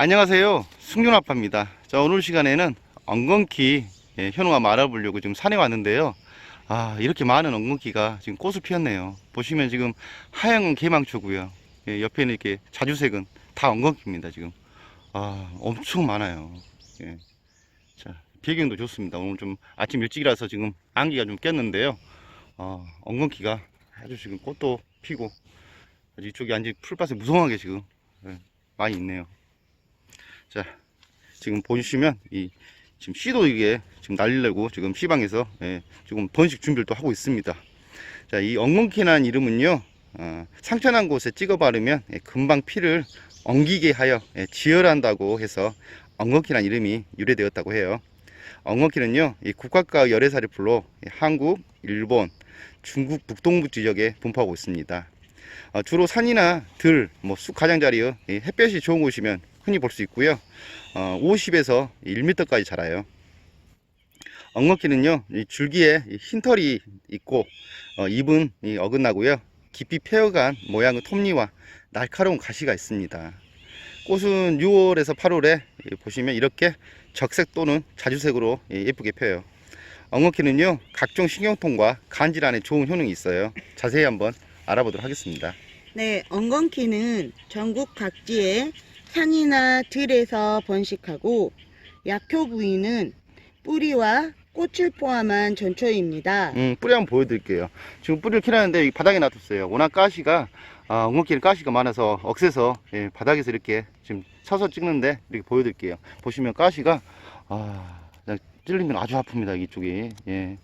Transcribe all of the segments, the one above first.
안녕하세요. 승윤아빠입니다. 자, 오늘 시간에는 엉겅퀴 예, 현우가 말아보려고 지금 산에 왔는데요. 아, 이렇게 많은 엉겅퀴가 지금 꽃을 피웠네요. 보시면 지금 하얀 건 개망초고요. 예, 옆에는 이렇게 자주색은 다 엉겅퀴입니다, 지금. 아, 엄청 많아요. 예. 자, 배경도 좋습니다. 오늘 좀 아침 일찍이라서 지금 안기가 좀 꼈는데요. 어, 엉겅퀴가 아주 지금 꽃도 피고 이쪽에 완전 풀밭에 무성하게 지금 예, 많이 있네요. 자, 지금 보시면 이 지금 씨도 이게 지금 날리려고 지금 시방에서 예, 지금 번식 준비를 또 하고 있습니다. 자, 이 엉겅퀴라는 이름은요, 어, 상처난 곳에 찍어 바르면 예, 금방 피를 엉기게 하여 예, 지혈한다고 해서 엉겅퀴라는 이름이 유래되었다고 해요. 엉겅퀴는요, 이 국가과 열애살이 풀로 예, 한국, 일본, 중국 북동부 지역에 분포하고 있습니다. 어, 주로 산이나 들, 뭐 숲 가장자리에 이 햇볕이 좋은 곳이면 흔히 볼 수 있고요. 어, 50에서 1m까지 자라요. 엉겅퀴는요, 이 줄기에 이 흰털이 있고, 어, 이 어긋나고요. 깊이 패어간 모양의 톱니와 날카로운 가시가 있습니다. 꽃은 6월에서 8월에 보시면 이렇게 적색 또는 자주색으로 예, 예쁘게 펴요. 엉겅퀴는요, 각종 신경통과 간 질환에 좋은 효능이 있어요. 자세히 한번 알아보도록 하겠습니다. 네, 엉겅퀴는 전국 각지의 산이나 들에서 번식하고 약효 부위는 뿌리와 꽃을 포함한 전초입니다. 음, 뿌리 한번 보여드릴게요. 지금 뿌리를 이 바닥에 놔뒀어요. 워낙 가시가, 아, 엉겅퀴는 가시가 많아서 억세서, 예, 바닥에서 이렇게 지금 서서 찍는데 이렇게 보여드릴게요. 보시면 가시가, 아, 찔리면 아주 아픕니다. 이쪽이. 예.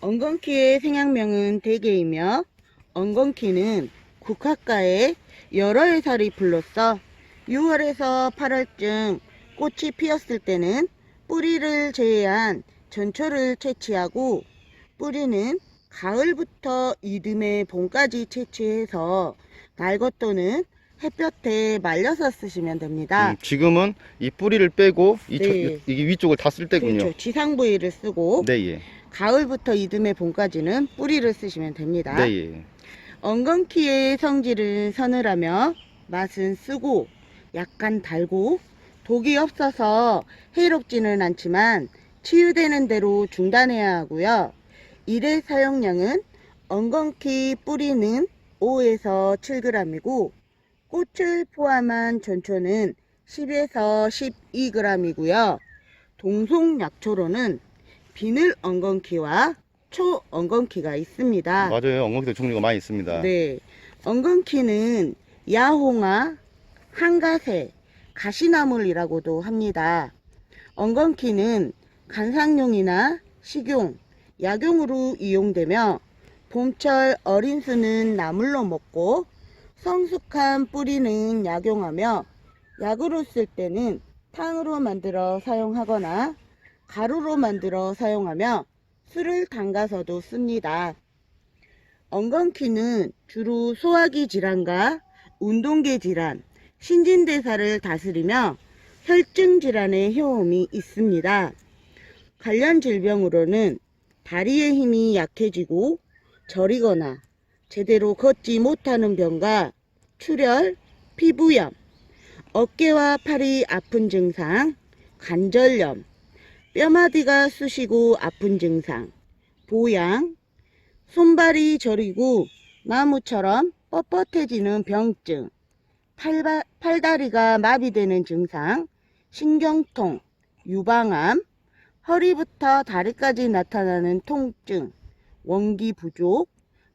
엉겅퀴의 생양명은 대개이며 엉겅퀴는 국화가에 여러 해살이 불로써 6월에서 8월쯤 꽃이 피었을 때는 뿌리를 제외한 전초를 채취하고 뿌리는 가을부터 이듬해 봄까지 채취해서 날것 또는 햇볕에 말려서 쓰시면 됩니다. 음, 지금은 이 뿌리를 빼고 이, 저- 네. 이게 위쪽을 다 쓸 때군요. 그렇죠. 지상 부위를 쓰고 네, 예. 가을부터 이듬해 봄까지는 뿌리를 쓰시면 됩니다. 네, 예. 엉겅퀴의 성질은 서늘하며 맛은 쓰고 약간 달고 독이 없어서 해롭지는 않지만 치유되는 대로 중단해야 하고요. 일회 사용량은 엉겅퀴 뿌리는 5에서 7g이고 꽃을 포함한 전초는 10에서 12g이고요. 동송 약초로는 비늘 엉겅퀴와 초 엉겅퀴가 있습니다. 맞아요. 엉겅퀴도 종류가 많이 있습니다. 네. 엉겅퀴는 야홍화, 한가세, 가시나물이라고도 합니다. 엉겅퀴는 간상용이나 식용, 약용으로 이용되며 봄철 어린 수는 나물로 먹고 성숙한 뿌리는 약용하며 약으로 쓸 때는 탕으로 만들어 사용하거나 가루로 만들어 사용하며 술을 담가서도 씁니다. 엉겅퀴는 주로 소화기 질환과 운동계 질환, 신진대사를 다스리며 혈증 질환의 효험이 있습니다. 관련 질병으로는 다리의 힘이 약해지고 저리거나 제대로 걷지 못하는 병과 출혈, 피부염, 어깨와 팔이 아픈 증상, 관절염, 뼈마디가 쑤시고 아픈 증상, 보양, 손발이 저리고 나무처럼 뻣뻣해지는 병증, 팔바, 팔다리가 마비되는 증상, 신경통, 유방암, 허리부터 다리까지 나타나는 통증, 원기 부족,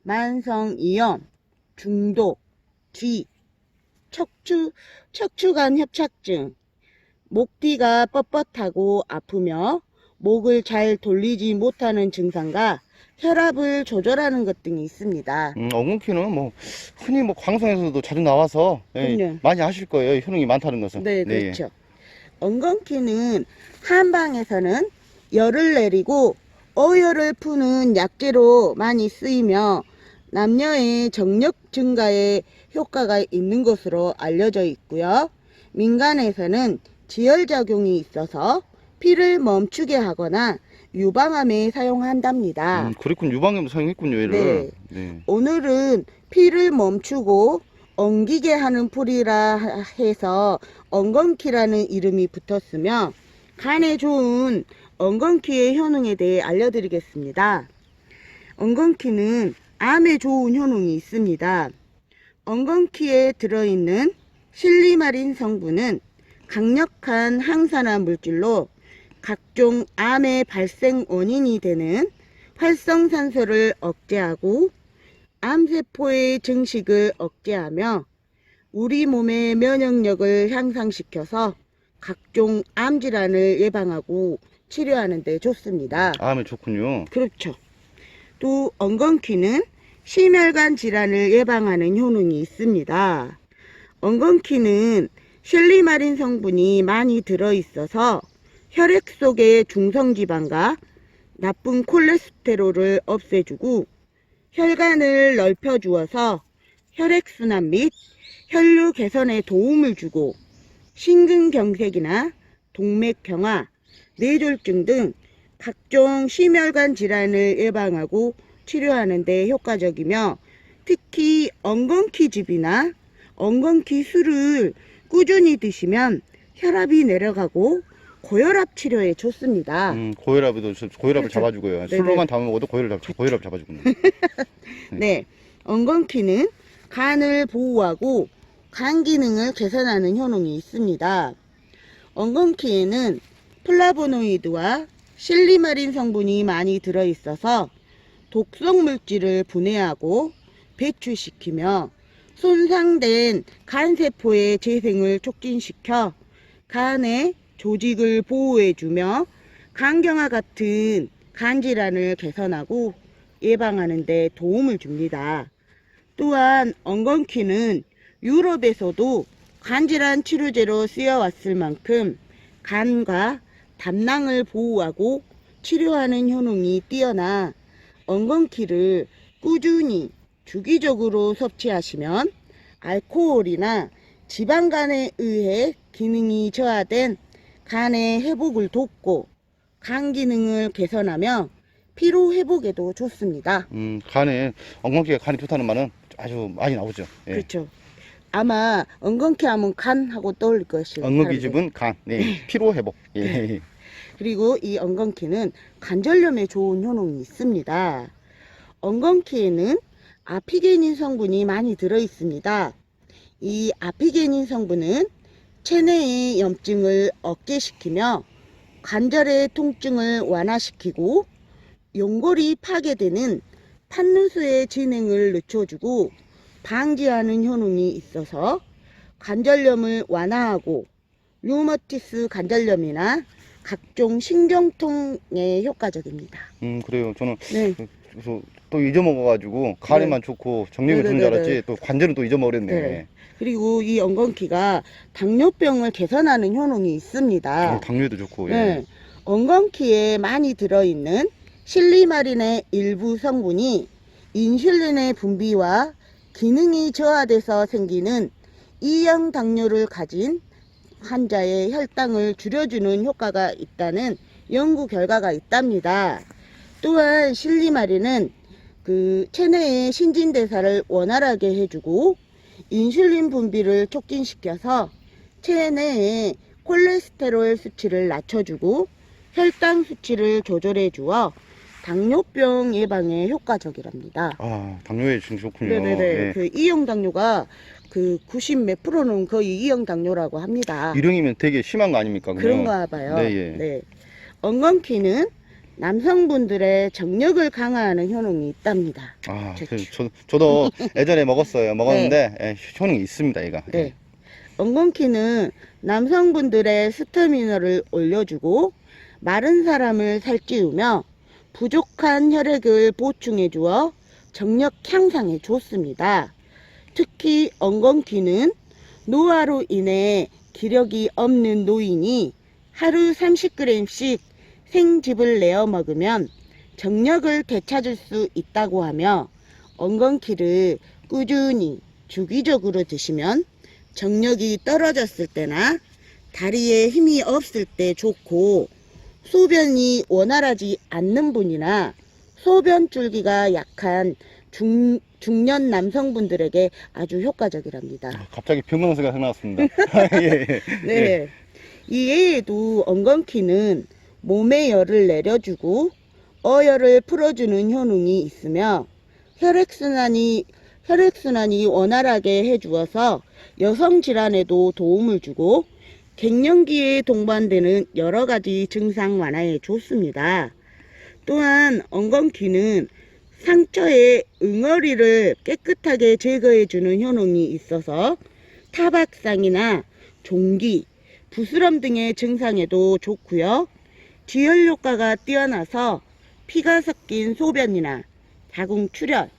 만성 이염, 중독, 쥐, 척추, 척추관 협착증, 목 뒤가 뻣뻣하고 아프며 목을 잘 돌리지 못하는 증상과 혈압을 조절하는 것 등이 있습니다. 음, 엉겅퀴는 뭐 흔히 뭐 방송에서도 자주 나와서 예, 그럼요. 많이 아실 거예요. 효능이 많다는 것은. 네, 예. 그렇죠. 엉겅퀴는 한방에서는 열을 내리고 어혈을 푸는 약재로 많이 쓰이며 남녀의 정력 증가에 효과가 있는 것으로 알려져 있고요. 민간에서는 지혈작용이 있어서 피를 멈추게 하거나 유방암에 사용한답니다. 음, 그랬군 유방염 사용했군요 얘를. 네. 네. 오늘은 피를 멈추고 엉기게 하는 풀이라 해서 엉겅퀴라는 이름이 붙었으며 간에 좋은 엉겅퀴의 효능에 대해 알려드리겠습니다. 엉겅퀴는 암에 좋은 효능이 있습니다. 엉겅퀴에 들어있는 실리마린 성분은 강력한 항산화 물질로 각종 암의 발생 원인이 되는 활성산소를 억제하고 암세포의 증식을 억제하며 우리 몸의 면역력을 향상시켜서 각종 암질환을 예방하고 치료하는 데 좋습니다. 암에 좋군요. 그렇죠. 또 엉겅퀴는 심혈관 질환을 예방하는 효능이 있습니다. 엉겅퀴는 실리마린 성분이 많이 들어있어서 혈액 속의 중성지방과 나쁜 콜레스테롤을 없애주고 혈관을 넓혀주어서 혈액순환 및 혈류 개선에 도움을 주고 심근경색이나 동맥경화, 뇌졸중 등 각종 심혈관 질환을 예방하고 치료하는 데 효과적이며 특히 엉겅퀴즙이나 엉겅퀴 술을 꾸준히 드시면 혈압이 내려가고 고혈압 치료에 좋습니다. 음, 고혈압에도 저- 고혈압을 그렇죠. 잡아주고요. 술로만 담아 먹어도 고혈압 잡, 고혈압 잡아주군요. 네, 엉겅퀴는 간을 보호하고 간 기능을 개선하는 효능이 있습니다. 엉겅퀴에는 플라보노이드와 실리마린 성분이 많이 들어 있어서 독성 물질을 분해하고 배출시키며 손상된 간세포의 재생을 촉진시켜 간의 조직을 보호해주며 간경화 같은 간질환을 개선하고 예방하는 데 도움을 줍니다. 또한 엉겅퀴는 유럽에서도 간질환 치료제로 쓰여왔을 만큼 간과 담낭을 보호하고 치료하는 효능이 뛰어나 엉겅퀴를 꾸준히 주기적으로 섭취하시면 알코올이나 지방간에 의해 기능이 저하된 간의 회복을 돕고 간 기능을 개선하며 피로 회복에도 좋습니다. 음, 간에 엉겅퀴가 간이 좋다는 말은 아주 많이 나오죠. 예. 그렇죠. 아마 엉겅퀴 하면 간하고 떠올릴 것이에요. 엉겅퀴즙은 간, 네, 피로 회복. 예. 그리고 이 엉겅퀴는 관절염에 좋은 효능이 있습니다. 엉겅퀴에는 아피게닌 성분이 많이 들어 있습니다. 이 아피게닌 성분은 체내의 염증을 억제시키며 관절의 통증을 완화시키고 연골이 파괴되는 판누수의 진행을 늦춰주고 방지하는 효능이 있어서 관절염을 완화하고 류머티스 관절염이나 각종 신경통에 효과적입니다. 음, 그래요. 저는 네, 그래서 또 잊어먹어가지고 간에만 좋고 정력이 좋은 줄. 알았지 또 관절은 또 잊어먹었네. 네. 그리고 이 엉겅퀴가 당뇨병을 개선하는 효능이 있습니다. 어, 당뇨에도 좋고. 예. 네, 엉겅퀴에 많이 들어있는 실리마린의 일부 성분이 인슐린의 분비와 기능이 저하돼서 생기는 이형 당뇨를 가진 환자의 혈당을 줄여주는 효과가 있다는 연구 결과가 있답니다. 또한 실리마린은 그 체내의 신진대사를 원활하게 해주고 인슐린 분비를 촉진시켜서 체내의 콜레스테롤 수치를 낮춰주고 혈당 수치를 조절해 주어 당뇨병 예방에 효과적이랍니다. 아, 당뇨에 지금 좋군요. 네네네. 예. 그 이형 당뇨가 그 90 몇 프로는 거의 이형 당뇨라고 합니다. 일형이면 되게 심한 거 아닙니까? 그러면? 그런가 봐요. 네, 예. 엉겅퀴는 남성분들의 정력을 강화하는 효능이 있답니다. 아. 그, 저, 저도 예전에 먹었어요. 먹었는데 예, 효능이 있습니다, 얘가. 예. 네. 엉겅퀴는 남성분들의 스태미너를 올려주고 마른 사람을 살찌우며 부족한 혈액을 보충해 주어 정력 향상에 좋습니다. 특히 엉겅퀴는 노화로 인해 기력이 없는 노인이 하루 30g씩 생즙을 내어 먹으면 정력을 되찾을 수 있다고 하며 엉겅퀴를 꾸준히 주기적으로 드시면 정력이 떨어졌을 때나 다리에 힘이 없을 때 좋고 소변이 원활하지 않는 분이나 소변 줄기가 약한 중, 중년 남성분들에게 아주 효과적이랍니다. 갑자기 병명수가 생각났습니다. 예, 예. 네. 이외에도 엉겅퀴는 몸의 열을 내려주고 어열을 풀어주는 효능이 있으며 혈액순환이 혈액순환이 원활하게 해주어서 여성 질환에도 도움을 주고 갱년기에 동반되는 여러 가지 증상 완화에 좋습니다. 또한 엉겅퀴는 상처의 응어리를 깨끗하게 제거해주는 효능이 있어서 타박상이나 종기, 부스럼 등의 증상에도 좋고요. 지혈 효과가 뛰어나서 피가 섞인 소변이나 자궁 출혈,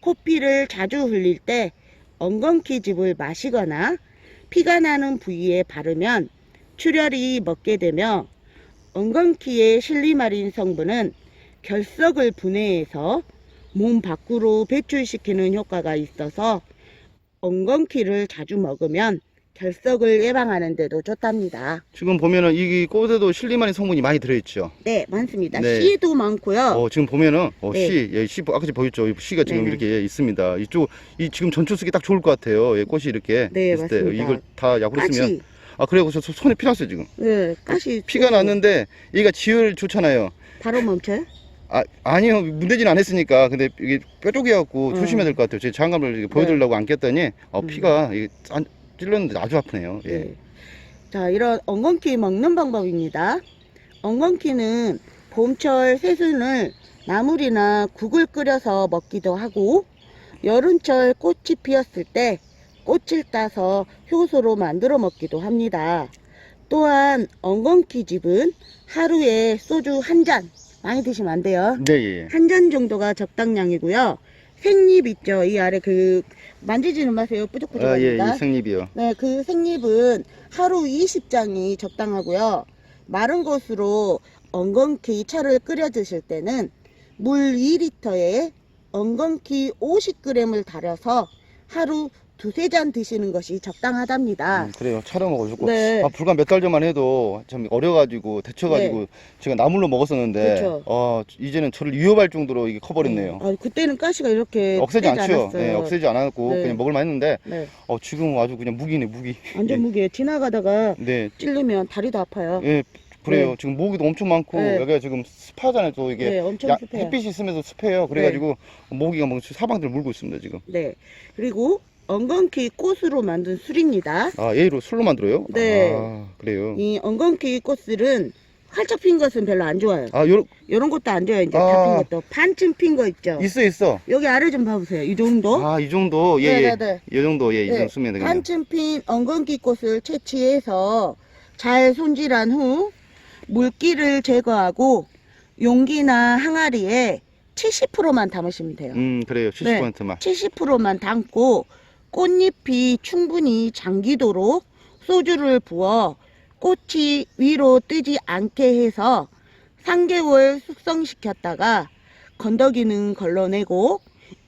코피를 자주 흘릴 때 엉겅퀴즙을 마시거나 피가 나는 부위에 바르면 출혈이 먹게 되며 엉겅퀴의 실리마린 성분은 결석을 분해해서 몸 밖으로 배출시키는 효과가 있어서 엉겅퀴를 자주 먹으면 결석을 예방하는 데도 좋답니다. 지금 보면은 이 꽃에도 실리마린 성분이 많이 들어있죠. 네, 많습니다. 네. 씨도 많고요. 어, 지금 보면은 어, 네. 씨, 예, 씨 아까 전에 보였죠. 이 씨가 지금 네네. 이렇게 있습니다. 이쪽 이 지금 전초 쓰기 딱 좋을 것 같아요. 예, 꽃이 이렇게 네, 있을 때 맞습니다. 이걸 다 약으로 쓰면 아 그래고 저 손에 피 났어요 지금. 네, 가시 피가 났는데 얘가 지혈 좋잖아요. 바로 멈춰요? 아 아니요 문대진 안 했으니까 근데 이게 뾰족해갖고 음. 조심해야 될 것 같아요. 제 장갑을 이렇게 보여드리려고 안 꼈더니 어, 음. 피가 이게 안, 찔렀는데 아주 아프네요. 예. 네. 자, 이런 엉겅퀴 먹는 방법입니다. 엉겅퀴는 봄철 새순을 나물이나 국을 끓여서 먹기도 하고 여름철 꽃이 피었을 때 꽃을 따서 효소로 만들어 먹기도 합니다. 또한 엉겅퀴즙은 하루에 소주 한 잔 많이 드시면 안 돼요. 네, 예. 예. 한잔 정도가 적당량이고요. 생잎 있죠? 이 아래 그 만지지는 마세요. 아, 예, 뿌적뿌적합니다. 이 생잎이요. 네, 그 생잎은 하루 20장이 적당하고요. 마른 것으로 엉겅퀴 차를 끓여 드실 때는 물 2리터에 엉겅퀴 50g을 달여서 하루 두세 잔 드시는 것이 적당하답니다. 음, 그래요. 차려 먹어주고. 네. 아, 불과 몇 달 전만 해도 참 어려가지고 데쳐가지고 제가 나물로 먹었었는데 그쵸. 어 이제는 저를 위협할 정도로 이게 커버렸네요. 아, 그때는 가시가 이렇게 억세지 세지 않죠. 예, 억세지 않았고 네. 그냥 먹을만 했는데 네, 어 지금 아주 그냥 무기네 무기. 완전 무게 지나가다가 네, 찔르면 다리도 아파요. 예 그래요. 네. 지금 모기도 엄청 많고 네. 여기가 지금 습하잖아요. 또 이게 네, 엄청 야-. 햇빛이 있으면서 습해요. 그래가지고 모기가 막 사방들 물고 있습니다 지금. 네. 그리고 엉겅퀴 꽃으로 만든 술입니다. 아 얘로 술로 만들어요? 네. 아 그래요. 이 엉겅퀴 꽃술은 활짝 핀 것은 별로 안 좋아요. 아 요런 이런 것도 안 좋아요. 이제 아. 다핀 것도 반쯤 핀 거 있죠. 있어 있어. 여기 아래 좀 봐보세요. 이 정도. 아 이 정도 예예. 네네네. 이 정도 예이 네, 정도 쓰면 되겠네요. 반쯤 핀 엉겅퀴 꽃을 채취해서 잘 손질한 후 물기를 제거하고 용기나 항아리에 70%만 담으시면 돼요. 음 그래요. 70%만. 70%만 담고 꽃잎이 충분히 잠기도록 소주를 부어 꽃이 위로 뜨지 않게 해서 3개월 숙성시켰다가 건더기는 걸러내고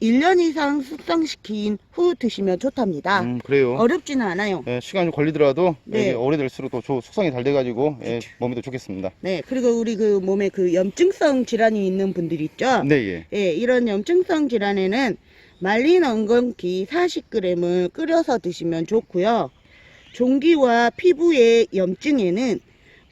1년 이상 숙성시킨 후 드시면 좋답니다. 음 그래요. 어렵지는 않아요. 예, 시간이 좀 걸리더라도 네. 예, 오래될수록 또 조- 숙성이 잘 돼가지고 예, 몸이 더 좋겠습니다. 네, 그리고 우리 그 몸에 그 염증성 질환이 있는 분들 있죠? 네 예. 예, 이런 염증성 질환에는 말린 엉겅퀴 40g을 끓여서 드시면 좋고요. 종기와 피부의 염증에는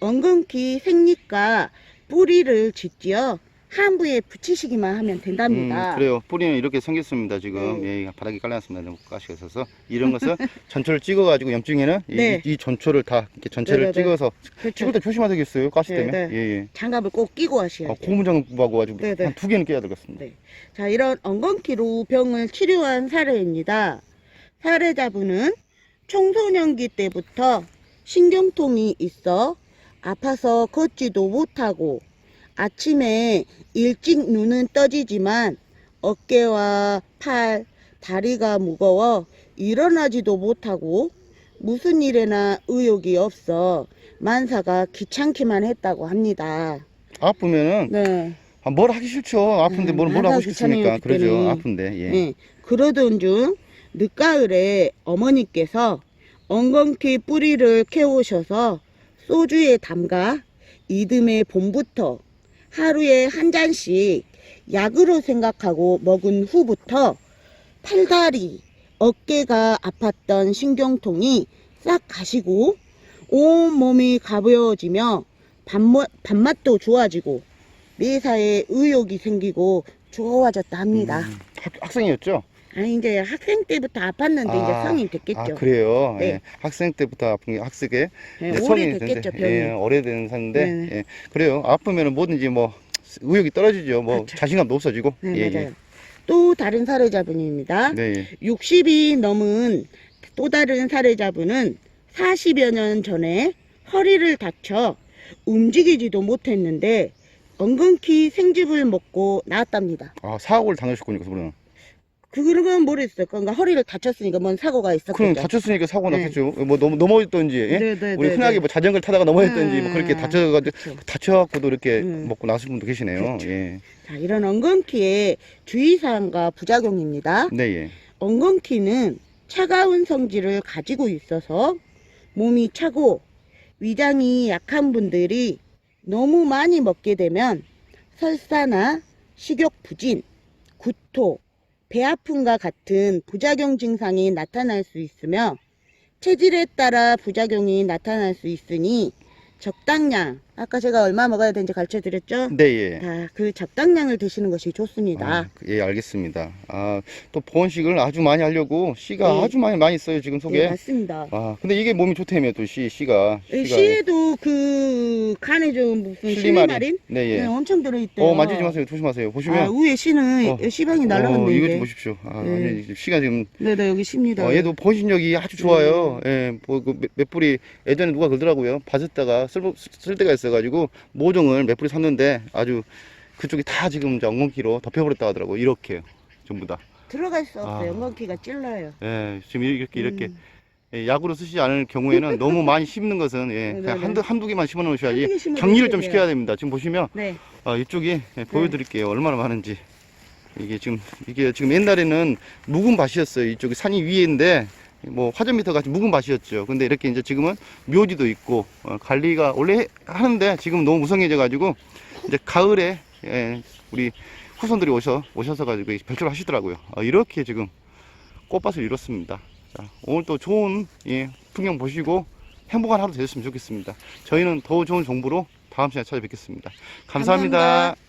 엉겅퀴 생잎과 뿌리를 짓지어 한부에 붙이시기만 하면 된답니다. 음, 그래요. 뿌리는 이렇게 생겼습니다. 지금 네. 예, 바닥이 깔려놨습니다. 너무 가시가 있어서 이런 것을 전초를 찍어가지고 염증에는 이- 네. 이, 이 전초를 다 이렇게 전체를 네네네. 찍어서 그렇죠. 찍을 때 조심하셔야겠어요. 가시 네, 때문에. 네. 예 예. 장갑을 꼭 끼고 아, 하셔야죠. 고무장하고 가지고 네네. 한두 개는 껴야 되겠습니다. 네. 자, 이런 엉겅퀴로 병을 치료한 사례입니다. 사례자분은 청소년기 때부터 신경통이 있어 아파서 걷지도 못하고 아침에 일찍 눈은 떠지지만 어깨와 팔, 다리가 무거워 일어나지도 못하고 무슨 일에나 의욕이 없어 만사가 귀찮기만 했다고 합니다. 아프면은 네. 아, 뭘 하기 싫죠. 아픈데 음, 뭘, 뭘 하고 싶습니까? 그러죠. 아픈데. 예. 네. 그러던 중 늦가을에 어머니께서 엉겅퀴 뿌리를 캐오셔서 소주에 담가 이듬해 봄부터 하루에 한 잔씩 약으로 생각하고 먹은 후부터 팔다리, 어깨가 아팠던 신경통이 싹 가시고 온 몸이 가벼워지며 밥모, 밥맛도 좋아지고 매사에 의욕이 생기고 좋아졌다 합니다. 음, 학, 학생이었죠? 아 이제 학생 때부터 아팠는데 이제 아, 성인 됐겠죠. 아 그래요. 네. 예. 학생 때부터 아픈 게 학습에 네, 이제 성인이 됐겠죠 병이. 예, 오래된 사는데 네. 예, 그래요. 아프면은 뭐든지 뭐 의욕이 떨어지죠. 뭐 그렇죠. 자신감도 없어지고. 네, 예, 맞아요. 또 다른 사례자분입니다. 예. 네, 예. 60이 넘은 또 다른 사례자분은 40여 년 전에 허리를 다쳐 움직이지도 못했는데 엉겅퀴 생즙을 먹고 나았답니다. 아 사고를 당하셨군요, 그분은. 그거는 모르겠어요. 그러니까 허리를 다쳤으니까 뭔 사고가 있었겠죠. 그럼 다쳤으니까 사고 네. 났겠죠. 뭐 넘, 넘어졌던지, 예? 네, 네, 우리 네, 흔하게 네. 뭐 자전거를 타다가 넘어졌던지 뭐 그렇게 네. 다쳐가지고 그렇죠. 다쳐갖고도 이렇게 음. 먹고 나신 분도 계시네요. 그렇죠. 예. 자, 이런 엉겅퀴의 주의사항과 부작용입니다. 네, 예. 엉겅퀴는 차가운 성질을 가지고 있어서 몸이 차고 위장이 약한 분들이 너무 많이 먹게 되면 설사나 식욕 부진, 구토, 배 아픔과 같은 부작용 증상이 나타날 수 있으며 체질에 따라 부작용이 나타날 수 있으니 적당량, 아까 제가 얼마 먹어야 되는지 가르쳐 드렸죠? 네, 예. 다 그 적당량을 드시는 것이 좋습니다. 아, 예, 알겠습니다. 아, 또 보온식을 아주 많이 하려고 씨가 네. 아주 많이 많이 써요, 지금 속에. 네, 맞습니다. 아, 근데 이게 몸이 좋다며 또 씨, 씨가. 예, 씨가. 씨에도 그 간에 좀 무슨 실리마린. 실리마린 네, 예. 네, 엄청 들어 있대요. 어, 만지지 마세요. 조심하세요. 보시면. 아, 위에 씨는 어. 씨방이 어, 날라갔네. 이것 이제. 좀 보십시오. 아, 네. 완전히 씨가 지금, 네 네 여기 씨입니다. 어, 얘도 보신력이 아주 좋아요. 예, 뭐, 그 몇- 몇 뿌리, 예전에 누가 그러더라고요. 봐줬다가 쓸, 쓸 때가 있어 가지고, 모종을 몇 뿌리 샀는데, 아주 그쪽이 다 지금 엉겅퀴로 덮여버렸다 하더라고요. 이렇게. 전부 다. 들어갈 수 없어요. 아. 엉겅퀴가 찔러요. 예, 지금 이렇게, 이렇게. 음. 예, 약으로 쓰시지 않을 경우에는 너무 많이 심는 것은 예, 네, 그냥 네. 한두, 한두 개만 심어 한두 놓으셔야지 심어도 격리를 좀. 시켜야 됩니다. 지금 보시면 네. 아, 이쪽이 예, 보여드릴게요. 얼마나 많은지. 이게 지금, 이게 지금 옛날에는 묵은 밭이었어요. 이쪽이 산이 위에인데 뭐 화전미터 같이 묵은 밭이었죠. 근데 이렇게 이제 지금은 묘지도 있고 어, 관리가 원래 해- 하는데 지금 너무 무성해져 가지고 이제 가을에 예, 우리 후손들이 오셔 오셔서 가지고 별도로 하시더라고요. 어, 이렇게 지금 꽃밭을 이뤘습니다. 자, 오늘 또 좋은 예, 풍경 보시고 행복한 하루 되셨으면 좋겠습니다. 저희는 더 좋은 정보로 다음 시간에 찾아뵙겠습니다 감사합니다. 감사합니다.